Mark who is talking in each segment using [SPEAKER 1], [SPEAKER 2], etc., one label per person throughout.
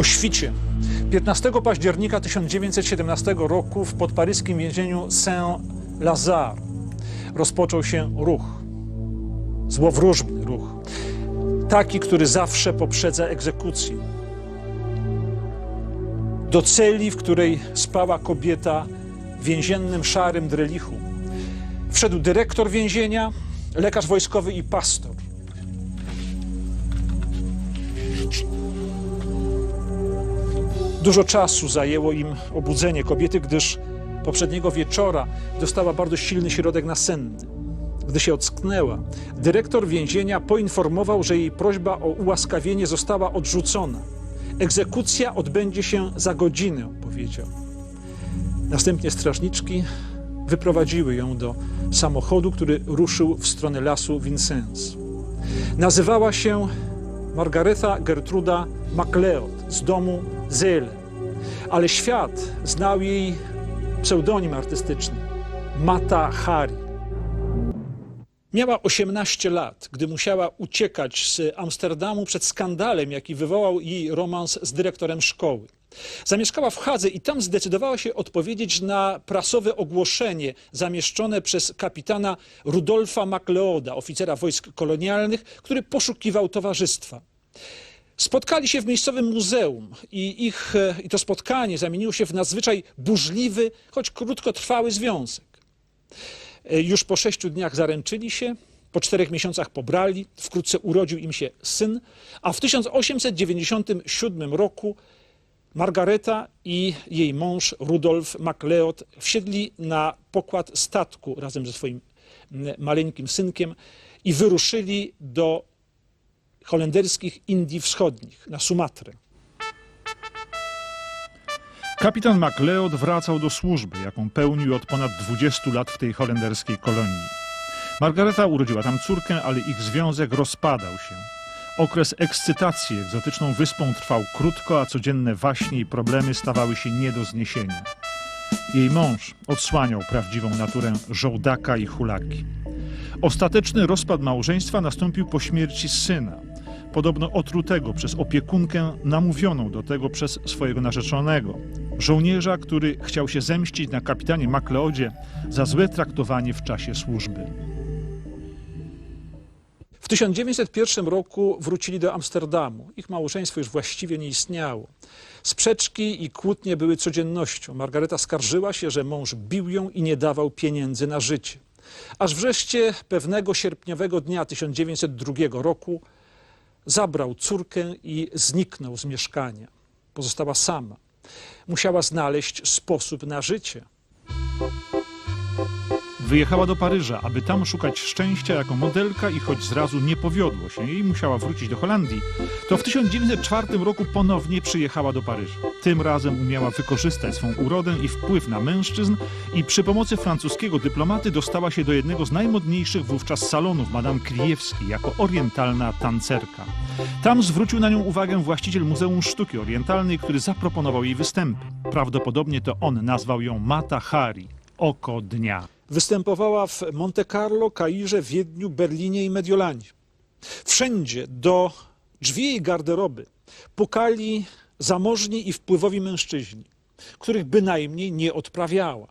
[SPEAKER 1] o świcie. 15 października 1917 roku w podparyskim więzieniu Saint-Lazare rozpoczął się ruch. Złowróżbny ruch. Taki, który zawsze poprzedza egzekucję. Do celi, w której spała kobieta w więziennym szarym drelichu, wszedł dyrektor więzienia, lekarz wojskowy i pastor. Dużo czasu zajęło im obudzenie kobiety, gdyż poprzedniego wieczora dostała bardzo silny środek nasenny. Gdy się ocknęła, dyrektor więzienia poinformował, że jej prośba o ułaskawienie została odrzucona. Egzekucja odbędzie się za godzinę, powiedział. Następnie strażniczki wyprowadziły ją do samochodu, który ruszył w stronę lasu Vincennes. Nazywała się Margaretha Gertruda MacLeod z domu Zyle, ale świat znał jej pseudonim artystyczny Mata Hari. Miała 18 lat, gdy musiała uciekać z Amsterdamu przed skandalem, jaki wywołał jej romans z dyrektorem szkoły. Zamieszkała w Hadze i tam zdecydowała się odpowiedzieć na prasowe ogłoszenie zamieszczone przez kapitana Rudolfa MacLeoda, oficera wojsk kolonialnych, który poszukiwał towarzystwa. Spotkali się w miejscowym muzeum i, ich, e, i to spotkanie zamieniło się w nadzwyczaj burzliwy, choć krótkotrwały związek. E, Już po sześciu dniach zaręczyli się, po czterech miesiącach pobrali, wkrótce urodził im się syn, a w 1897 roku Margareta i jej mąż Rudolf MacLeod wsiedli na pokład statku razem ze swoim maleńkim synkiem i wyruszyli do holenderskich Indii Wschodnich, na Sumatrę.
[SPEAKER 2] Kapitan MacLeod wracał do służby, jaką pełnił od ponad 20 lat w tej holenderskiej kolonii. Margareta urodziła tam córkę, ale ich związek rozpadał się. Okres ekscytacji egzotyczną wyspą trwał krótko, a codzienne waśnie i problemy stawały się nie do zniesienia. Jej mąż odsłaniał prawdziwą naturę żołdaka i hulaki. Ostateczny rozpad małżeństwa nastąpił po śmierci syna. Podobno otrutego przez opiekunkę namówioną do tego przez swojego narzeczonego. Żołnierza, który chciał się zemścić na kapitanie MacLeodzie za złe traktowanie w czasie służby.
[SPEAKER 1] W 1901 roku wrócili do Amsterdamu. Ich małżeństwo już właściwie nie istniało. Sprzeczki i kłótnie były codziennością. Margareta skarżyła się, że mąż bił ją i nie dawał pieniędzy na życie. Aż wreszcie pewnego sierpniowego dnia 1902 roku zabrał córkę i zniknął z mieszkania. Pozostała sama. Musiała znaleźć sposób na życie.
[SPEAKER 2] Wyjechała do Paryża, aby tam szukać szczęścia jako modelka i choć zrazu nie powiodło się jej, musiała wrócić do Holandii, to w 1904 roku ponownie przyjechała do Paryża. Tym razem umiała wykorzystać swą urodę i wpływ na mężczyzn i przy pomocy francuskiego dyplomaty dostała się do jednego z najmodniejszych wówczas salonów Madame Kriewski jako orientalna tancerka. Tam zwrócił na nią uwagę właściciel Muzeum Sztuki Orientalnej, który zaproponował jej występy. Prawdopodobnie to on nazwał ją Mata Hari, oko dnia.
[SPEAKER 1] Występowała w Monte Carlo, Kairze, Wiedniu, Berlinie i Mediolanie. Wszędzie do drzwi jej garderoby pukali zamożni i wpływowi mężczyźni, których bynajmniej nie odprawiała.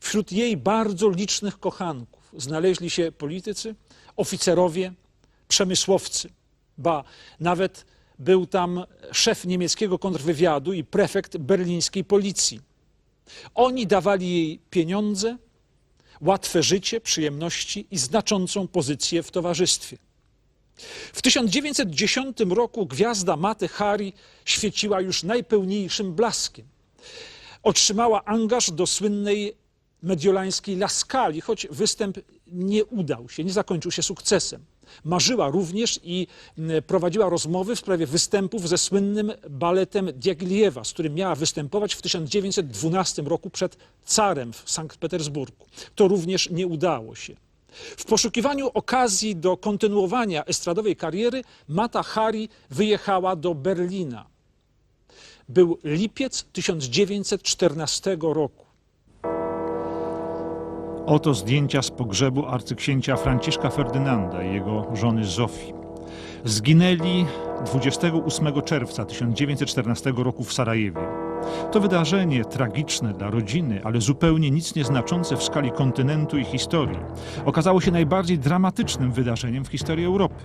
[SPEAKER 1] Wśród jej bardzo licznych kochanków znaleźli się politycy, oficerowie, przemysłowcy. Ba, nawet był tam szef niemieckiego kontrwywiadu i prefekt berlińskiej policji. Oni dawali jej pieniądze, łatwe życie, przyjemności i znaczącą pozycję w towarzystwie. W 1910 roku gwiazda Maty Hari świeciła już najpełniejszym blaskiem. Otrzymała angaż do słynnej mediolańskiej Laskali, choć występ nie udał się, nie zakończył się sukcesem. Marzyła również i prowadziła rozmowy w sprawie występów ze słynnym baletem Diaghiliewa, z którym miała występować w 1912 roku przed carem w Sankt Petersburgu. To również nie udało się. W poszukiwaniu okazji do kontynuowania estradowej kariery Mata Hari wyjechała do Berlina. Był lipiec 1914 roku.
[SPEAKER 2] Oto zdjęcia z pogrzebu arcyksięcia Franciszka Ferdynanda i jego żony Zofii. Zginęli 28 czerwca 1914 roku w Sarajewie. To wydarzenie tragiczne dla rodziny, ale zupełnie nic nieznaczące w skali kontynentu i historii, okazało się najbardziej dramatycznym wydarzeniem w historii Europy.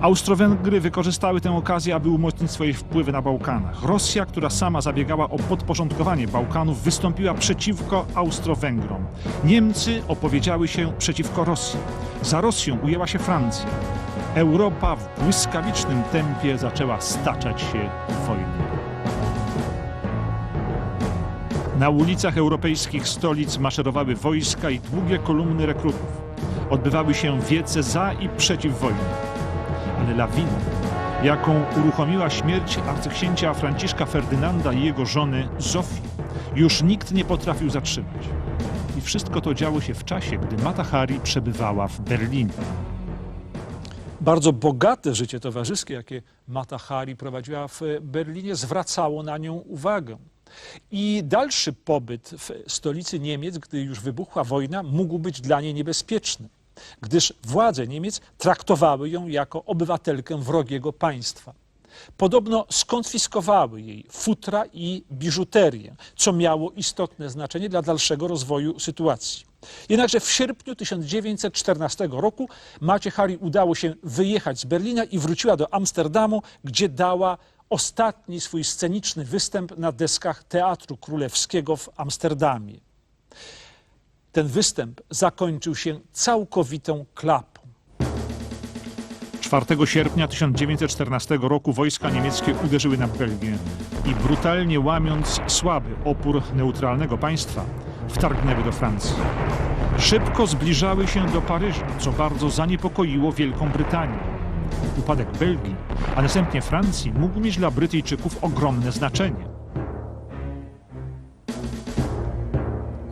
[SPEAKER 2] Austro-Węgry wykorzystały tę okazję, aby umocnić swoje wpływy na Bałkanach. Rosja, która sama zabiegała o podporządkowanie Bałkanów, wystąpiła przeciwko Austro-Węgrom. Niemcy opowiedziały się przeciwko Rosji. Za Rosją ujęła się Francja. Europa w błyskawicznym tempie zaczęła staczać się w wojnę. Na ulicach europejskich stolic maszerowały wojska i długie kolumny rekrutów. Odbywały się wiece za i przeciw wojnie ale lawina, jaką uruchomiła śmierć arcyksięcia Franciszka Ferdynanda i jego żony Zofii, już nikt nie potrafił zatrzymać. I wszystko to działo się w czasie, gdy Mata Hari przebywała w Berlinie.
[SPEAKER 1] Bardzo bogate życie towarzyskie, jakie Mata Hari prowadziła w Berlinie, zwracało na nią uwagę. I dalszy pobyt w stolicy Niemiec, gdy już wybuchła wojna, mógł być dla niej niebezpieczny, gdyż władze Niemiec traktowały ją jako obywatelkę wrogiego państwa. Podobno skonfiskowały jej futra i biżuterię, co miało istotne znaczenie dla dalszego rozwoju sytuacji. Jednakże w sierpniu 1914 roku Macie Hari udało się wyjechać z Berlina i wróciła do Amsterdamu, gdzie dała ostatni swój sceniczny występ na deskach Teatru Królewskiego w Amsterdamie. Ten występ zakończył się całkowitą klapą.
[SPEAKER 2] 4 sierpnia 1914 roku wojska niemieckie uderzyły na Belgię i brutalnie łamiąc słaby opór neutralnego państwa, wtargnęły do Francji. Szybko zbliżały się do Paryża, co bardzo zaniepokoiło Wielką Brytanię. Upadek Belgii, a następnie Francji mógł mieć dla Brytyjczyków ogromne znaczenie.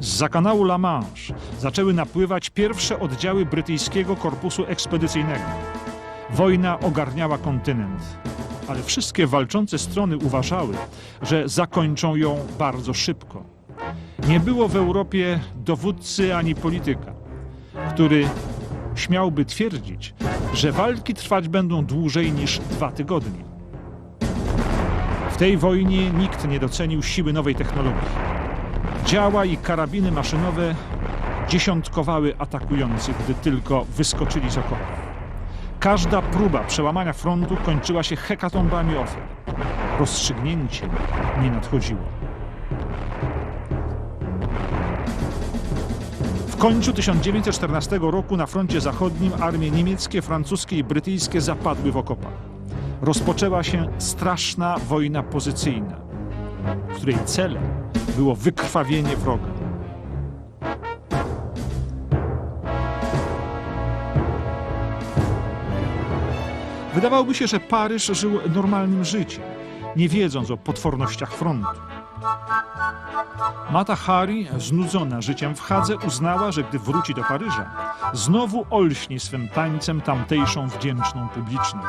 [SPEAKER 2] Z kanału La Manche zaczęły napływać pierwsze oddziały brytyjskiego korpusu ekspedycyjnego. Wojna ogarniała kontynent, ale wszystkie walczące strony uważały, że zakończą ją bardzo szybko. Nie było w Europie dowódcy ani polityka, który śmiałby twierdzić, że walki trwać będą dłużej niż dwa tygodnie. W tej wojnie nikt nie docenił siły nowej technologii. Działa i karabiny maszynowe dziesiątkowały atakujących, gdy tylko wyskoczyli z okopów. Każda próba przełamania frontu kończyła się hekatombami ofiar. Rozstrzygnięcie nie nadchodziło. W końcu 1914 roku na froncie zachodnim armie niemieckie, francuskie i brytyjskie zapadły w okopach. Rozpoczęła się straszna wojna pozycyjna, której celem było wykrwawienie wroga. Wydawałoby się, że Paryż żył normalnym życiem, nie wiedząc o potwornościach frontu. Mata Hari, znudzona życiem w Hadze, uznała, że gdy wróci do Paryża, znowu olśni swym tańcem tamtejszą wdzięczną publiczność.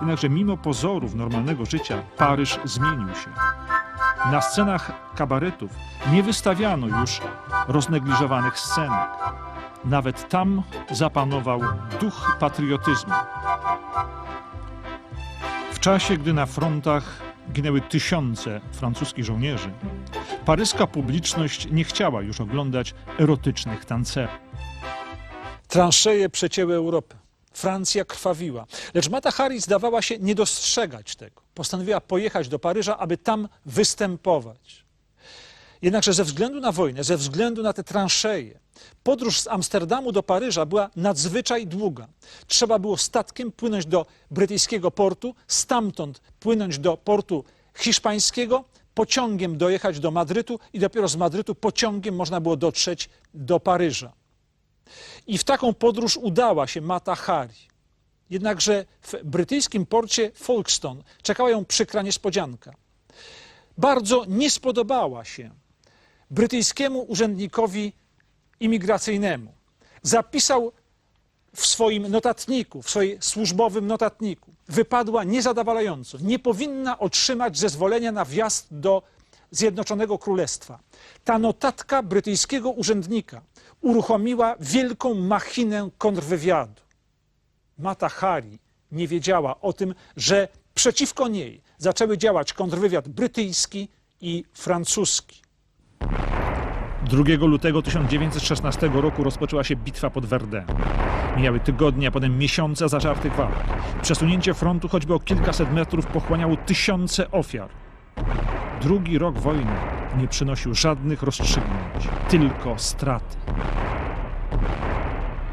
[SPEAKER 2] Jednakże mimo pozorów normalnego życia, Paryż zmienił się. Na scenach kabaretów nie wystawiano już roznegliżowanych scenek. Nawet tam zapanował duch patriotyzmu. W czasie, gdy na frontach ginęły tysiące francuskich żołnierzy, paryska publiczność nie chciała już oglądać erotycznych tancerów.
[SPEAKER 1] Transzeje przecięły Europę. Francja krwawiła. Lecz Mata Hari zdawała się nie dostrzegać tego. Postanowiła pojechać do Paryża, aby tam występować. Jednakże ze względu na wojnę, ze względu na te transzeje, podróż z Amsterdamu do Paryża była nadzwyczaj długa. Trzeba było statkiem płynąć do brytyjskiego portu, stamtąd płynąć do portu hiszpańskiego, pociągiem dojechać do Madrytu i dopiero z Madrytu pociągiem można było dotrzeć do Paryża. I w taką podróż udała się Mata Hari. Jednakże w brytyjskim porcie Folkestone czekała ją przykra niespodzianka. Bardzo nie spodobała się brytyjskiemu urzędnikowi imigracyjnemu. Zapisał w swoim notatniku, w swoim służbowym notatniku, wypadła niezadowalająco. Nie powinna otrzymać zezwolenia na wjazd do Zjednoczonego Królestwa. Ta notatka brytyjskiego urzędnika uruchomiła wielką machinę kontrwywiadu. Mata Hari nie wiedziała o tym, że przeciwko niej zaczęły działać kontrwywiad brytyjski i francuski.
[SPEAKER 2] 2 lutego 1916 roku rozpoczęła się bitwa pod Verdun. Mijały tygodnie, a potem miesiące zażartych walk. Przesunięcie frontu choćby o kilkaset metrów pochłaniało tysiące ofiar. Drugi rok wojny nie przynosił żadnych rozstrzygnięć, tylko straty.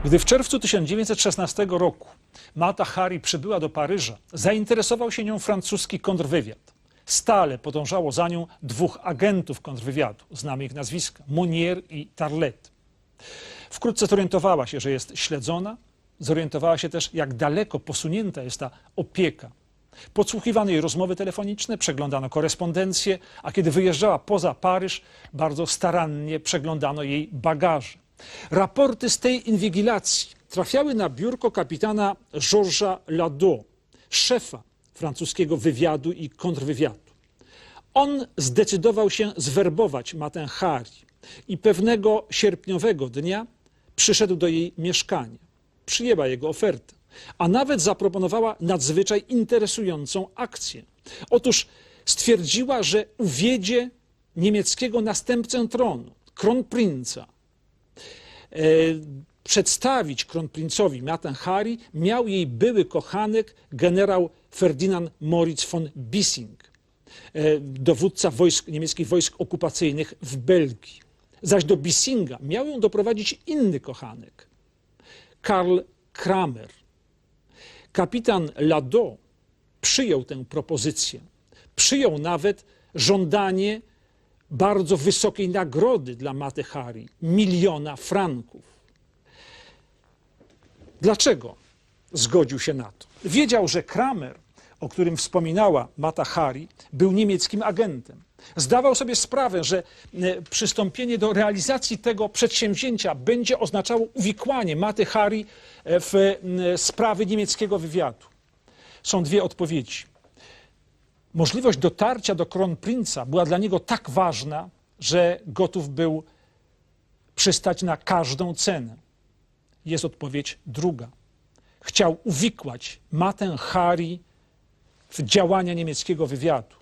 [SPEAKER 1] Gdy w czerwcu 1916 roku Mata Hari przybyła do Paryża, zainteresował się nią francuski kontrwywiad. Stale podążało za nią dwóch agentów kontrwywiadu, znamy ich nazwiska, Monnier i Tarlet. Wkrótce zorientowała się, że jest śledzona, zorientowała się też, jak daleko posunięta jest ta opieka. Podsłuchiwano jej rozmowy telefoniczne, przeglądano korespondencję, a kiedy wyjeżdżała poza Paryż, bardzo starannie przeglądano jej bagaże. Raporty z tej inwigilacji trafiały na biurko kapitana Georgesa Lado, szefa francuskiego wywiadu i kontrwywiadu. On zdecydował się zwerbować Matę Hari i pewnego sierpniowego dnia przyszedł do jej mieszkania. Przyjęła jego ofertę, a nawet zaproponowała nadzwyczaj interesującą akcję. Otóż stwierdziła, że uwiedzie niemieckiego następcę tronu, kronprinca. E, przedstawić kronprincowi Matę Hari miał jej były kochanek generał Ferdynand Moritz von Bissing, e, dowódca wojsk, niemieckich wojsk okupacyjnych w Belgii. Zaś do Bissinga miał ją doprowadzić inny kochanek, Karl Kramer. Kapitan Lado przyjął tę propozycję. Przyjął nawet żądanie bardzo wysokiej nagrody dla Maty Hari, miliona franków. Dlaczego zgodził się na to? Wiedział, że Kramer, o którym wspominała Mata Hari, był niemieckim agentem. Zdawał sobie sprawę, że e, przystąpienie do realizacji tego przedsięwzięcia będzie oznaczało uwikłanie Maty Hari e, w e, sprawy niemieckiego wywiadu. Są dwie odpowiedzi. Możliwość dotarcia do kronprinca była dla niego tak ważna, że gotów był przystać na każdą cenę. Jest odpowiedź druga. Chciał uwikłać Matę Hari w działania niemieckiego wywiadu.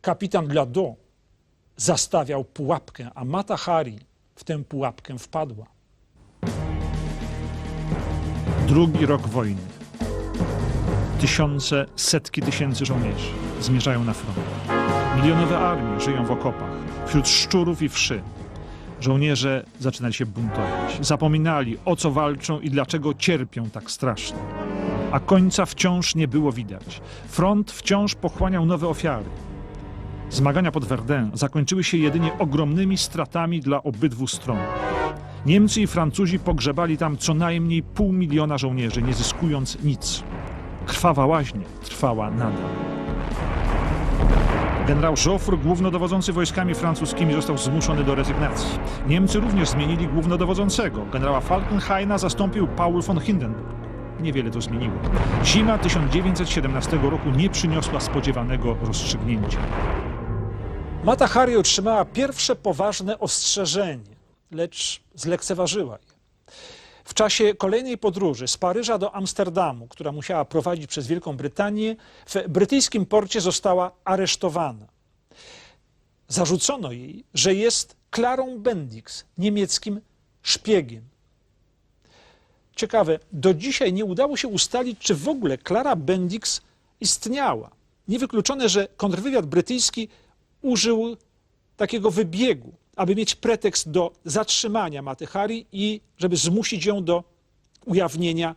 [SPEAKER 1] Kapitan Lado zastawiał pułapkę, a Mata Hari w tę pułapkę wpadła.
[SPEAKER 2] Drugi rok wojny. Tysiące, setki tysięcy żołnierzy zmierzają na front. Milionowe armie żyją w okopach, wśród szczurów i wszy. Żołnierze zaczynali się buntować. Zapominali, o co walczą i dlaczego cierpią tak strasznie. A końca wciąż nie było widać. Front wciąż pochłaniał nowe ofiary. Zmagania pod Verdun zakończyły się jedynie ogromnymi stratami dla obydwu stron. Niemcy i Francuzi pogrzebali tam co najmniej pół miliona żołnierzy, nie zyskując nic. Krwawa łaźnia trwała nadal. Generał Joffre, głównodowodzący wojskami francuskimi, został zmuszony do rezygnacji. Niemcy również zmienili głównodowodzącego. Generała Falkenhaina zastąpił Paul von Hindenburg. Niewiele to zmieniło. Zima 1917 roku nie przyniosła spodziewanego rozstrzygnięcia.
[SPEAKER 1] Mata Hari otrzymała pierwsze poważne ostrzeżenie, lecz zlekceważyła je. W czasie kolejnej podróży z Paryża do Amsterdamu, która musiała prowadzić przez Wielką Brytanię, w brytyjskim porcie została aresztowana. Zarzucono jej, że jest Klarą Bendix, niemieckim szpiegiem. Ciekawe, do dzisiaj nie udało się ustalić, czy w ogóle Klara Bendix istniała. Niewykluczone, że kontrwywiad brytyjski użył takiego wybiegu, aby mieć pretekst do zatrzymania Maty Hari i żeby zmusić ją do ujawnienia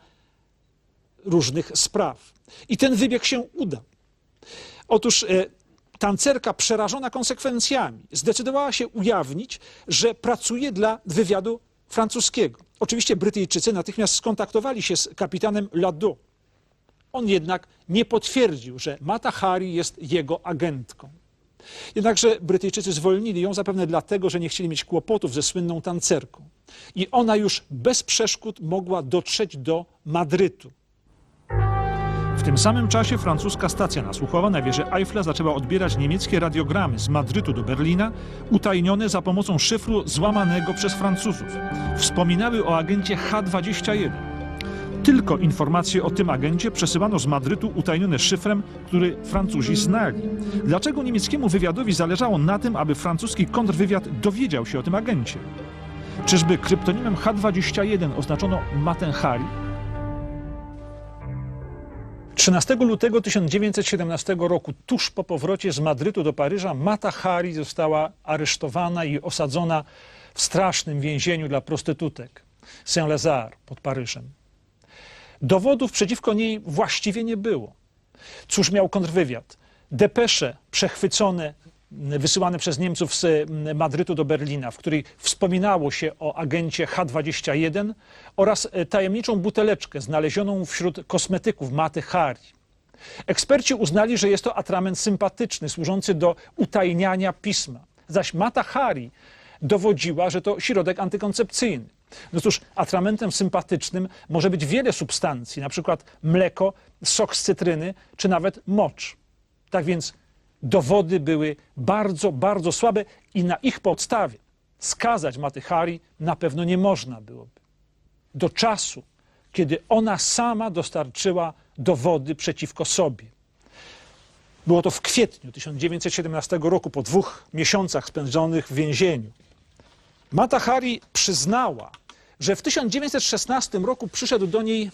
[SPEAKER 1] różnych spraw. I ten wybieg się uda. Otóż e, tancerka przerażona konsekwencjami zdecydowała się ujawnić, że pracuje dla wywiadu francuskiego. Oczywiście Brytyjczycy natychmiast skontaktowali się z kapitanem Lado. On jednak nie potwierdził, że Mata Hari jest jego agentką. Jednakże Brytyjczycy zwolnili ją zapewne dlatego, że nie chcieli mieć kłopotów ze słynną tancerką. I ona już bez przeszkód mogła dotrzeć do Madrytu.
[SPEAKER 2] W tym samym czasie francuska stacja nasłuchowa na wieży Eiffla zaczęła odbierać niemieckie radiogramy z Madrytu do Berlina, utajnione za pomocą szyfru złamanego przez Francuzów. Wspominały o agencie H-21. Tylko informacje o tym agencie przesyłano z Madrytu utajnione szyfrem, który Francuzi znali. Dlaczego niemieckiemu wywiadowi zależało na tym, aby francuski kontrwywiad dowiedział się o tym agencie? Czyżby kryptonimem H21 oznaczono Matenhari?
[SPEAKER 1] 13 lutego 1917 roku, tuż po powrocie z Madrytu do Paryża, Mata Hari została aresztowana i osadzona w strasznym więzieniu dla prostytutek Saint-Lazare pod Paryżem. Dowodów przeciwko niej właściwie nie było. Cóż miał kontrwywiad? Depesze przechwycone, m, wysyłane przez Niemców z m, Madrytu do Berlina, w której wspominało się o agencie H21 oraz e, tajemniczą buteleczkę znalezioną wśród kosmetyków Maty Hari. Eksperci uznali, że jest to atrament sympatyczny, służący do utajniania pisma. Zaś Mata Hari dowodziła, że to środek antykoncepcyjny. No cóż, atramentem sympatycznym może być wiele substancji, na przykład mleko, sok z cytryny, czy nawet mocz. Tak więc dowody były bardzo, bardzo słabe i na ich podstawie skazać Maty Hari na pewno nie można byłoby. Do czasu, kiedy ona sama dostarczyła dowody przeciwko sobie. Było to w kwietniu 1917 roku, po dwóch miesiącach spędzonych w więzieniu. Mata Hari przyznała, że w 1916 roku przyszedł do niej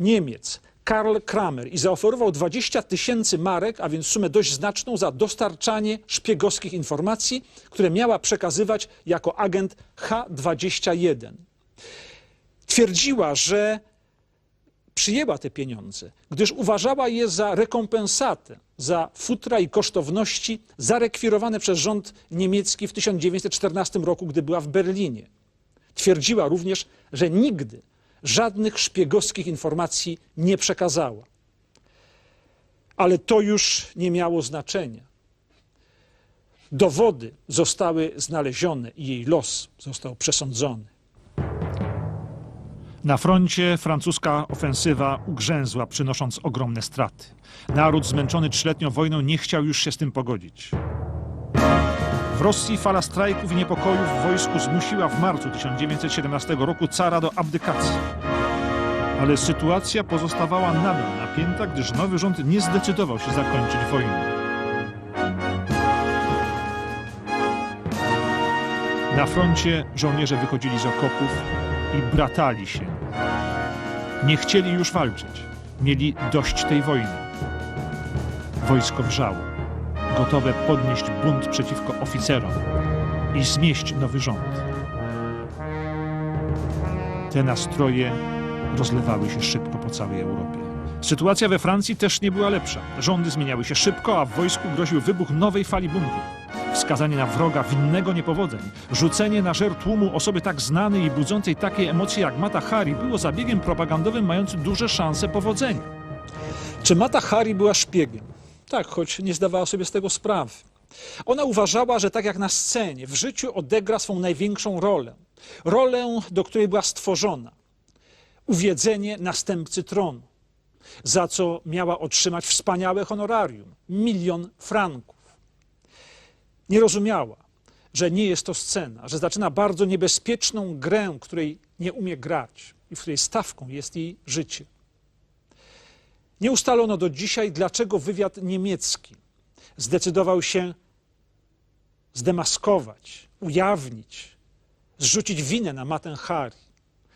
[SPEAKER 1] Niemiec, Karl Kramer i zaoferował 20 tysięcy marek, a więc sumę dość znaczną za dostarczanie szpiegowskich informacji, które miała przekazywać jako agent H21. Twierdziła, że przyjęła te pieniądze, gdyż uważała je za rekompensatę za futra i kosztowności zarekwirowane przez rząd niemiecki w 1914 roku, gdy była w Berlinie. Twierdziła również, że nigdy żadnych szpiegowskich informacji nie przekazała. Ale to już nie miało znaczenia. Dowody zostały znalezione i jej los został przesądzony.
[SPEAKER 2] Na froncie francuska ofensywa ugrzęzła, przynosząc ogromne straty. Naród zmęczony trzyletnią wojną nie chciał już się z tym pogodzić. W Rosji fala strajków i niepokojów w wojsku zmusiła w marcu 1917 roku cara do abdykacji. Ale sytuacja pozostawała nadal napięta, gdyż nowy rząd nie zdecydował się zakończyć wojny. Na froncie żołnierze wychodzili z okopów i bratali się. Nie chcieli już walczyć. Mieli dość tej wojny. Wojsko wrzało, gotowe podnieść bunt przeciwko oficerom i zmieść nowy rząd. Te nastroje rozlewały się szybko po całej Europie. Sytuacja we Francji też nie była lepsza. Rządy zmieniały się szybko, a w wojsku groził wybuch nowej fali buntów. Wskazanie na wroga winnego niepowodzeń, rzucenie na żer tłumu osoby tak znanej i budzącej takie emocje jak Mata Hari było zabiegiem propagandowym mającym duże szanse powodzenia.
[SPEAKER 1] Czy Mata Hari była szpiegiem? Tak, choć nie zdawała sobie z tego sprawy. Ona uważała, że tak jak na scenie, w życiu odegra swą największą rolę. Rolę, do której była stworzona. Uwiedzenie następcy tronu. Za co miała otrzymać wspaniałe honorarium milion franków. Nie rozumiała, że nie jest to scena, że zaczyna bardzo niebezpieczną grę, której nie umie grać i w której stawką jest jej życie. Nie ustalono do dzisiaj, dlaczego wywiad niemiecki zdecydował się zdemaskować, ujawnić, zrzucić winę na Matę Hari.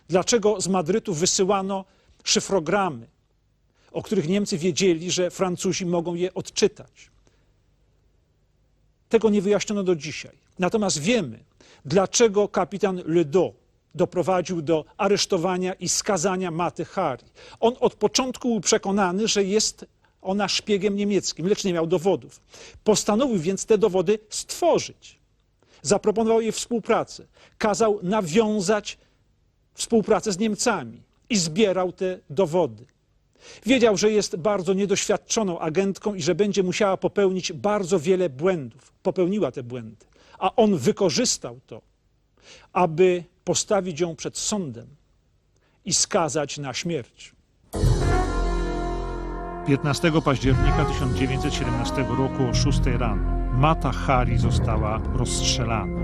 [SPEAKER 1] Dlaczego z Madrytu wysyłano szyfrogramy, o których Niemcy wiedzieli, że Francuzi mogą je odczytać. Tego nie wyjaśniono do dzisiaj. Natomiast wiemy, dlaczego kapitan Ledo doprowadził do aresztowania i skazania Maty Hari. On od początku był przekonany, że jest ona szpiegiem niemieckim, lecz nie miał dowodów. Postanowił więc te dowody stworzyć. Zaproponował jej współpracę. Kazał nawiązać współpracę z Niemcami i zbierał te dowody. Wiedział, że jest bardzo niedoświadczoną agentką i że będzie musiała popełnić bardzo wiele błędów. Popełniła te błędy, a on wykorzystał to, aby postawić ją przed sądem i skazać na śmierć.
[SPEAKER 2] 15 października 1917 roku o 6 rano Mata Hari została rozstrzelana.